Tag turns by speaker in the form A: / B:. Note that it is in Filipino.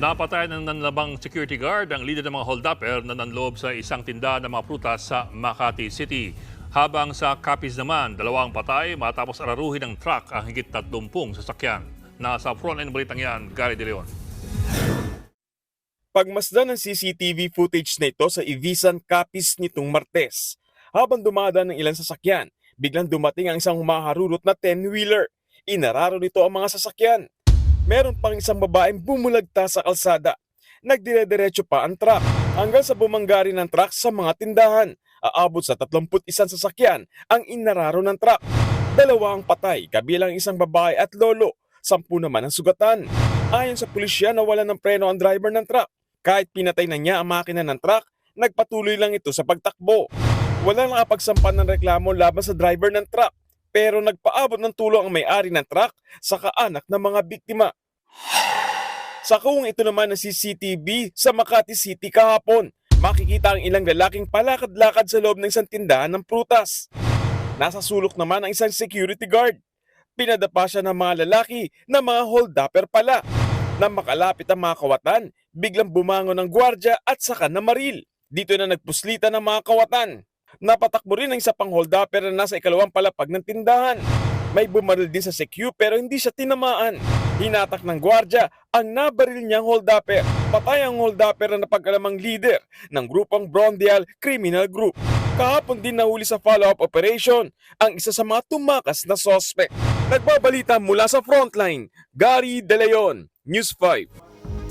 A: Napatay ng nanlabang security guard ang leader ng mga hold-upper na nanloob sa isang tindahan ng mga prutas sa Makati City. Habang sa Capiz naman, dalawang patay matapos araruhin ng truck ang higit 30 sasakyan. Nasa front-end balitang yan, Gary De Leon.
B: Pagmasdan ng CCTV footage na ito sa Ivisan Capiz nitong Martes. Habang dumadaan ng ilang sasakyan, biglang dumating ang isang humaharurot na 10-wheeler. Inararo nito ang mga sasakyan. Meron pang isang babaeng bumulagta sa kalsada. Nagdire-diretso pa ang truck hanggang sa bumanggari ng truck sa mga tindahan. Aabot sa 31 sasakyan ang inararo ng truck. Dalawa ang patay, kabilang isang babae at lolo. Sampu naman ang sugatan. Ayon sa pulisya, nawalan ng preno ang driver ng truck. Kahit pinatay na niya ang makina ng truck, nagpatuloy lang ito sa pagtakbo. Walang nakapagsampan ng reklamo laban sa driver ng truck, pero nagpaabot ng tulong ang may-ari ng truck sa kaanak ng mga biktima. Sa kuwang ito naman ng CCTV sa Makati City kahapon, makikita ang ilang lalaking palakad-lakad sa loob ng isang tindahan ng prutas. Nasa sulok naman ang isang security guard. Pinadapa siya ng mga lalaki na mga hold-upper pala. Nang makalapit ang mga kawatan, biglang bumangon ng gwardya at saka na maril. Dito na nagpuslita ng mga kawatan. Napatakbo rin ang isa pang hold-upper na nasa ikalawang palapag ng tindahan. May bumaril din sa CQ pero hindi siya tinamaan. Hinatak ng gwardya ang nabaril niyang hold-upper. Patay ang hold-upper na napag-alamang leader ng grupong Brondial Criminal Group. Kahapon din nahuli sa follow-up operation ang isa sa mga tumakas na sospek. Nagbabalita mula sa frontline, Gary De Leon, News 5.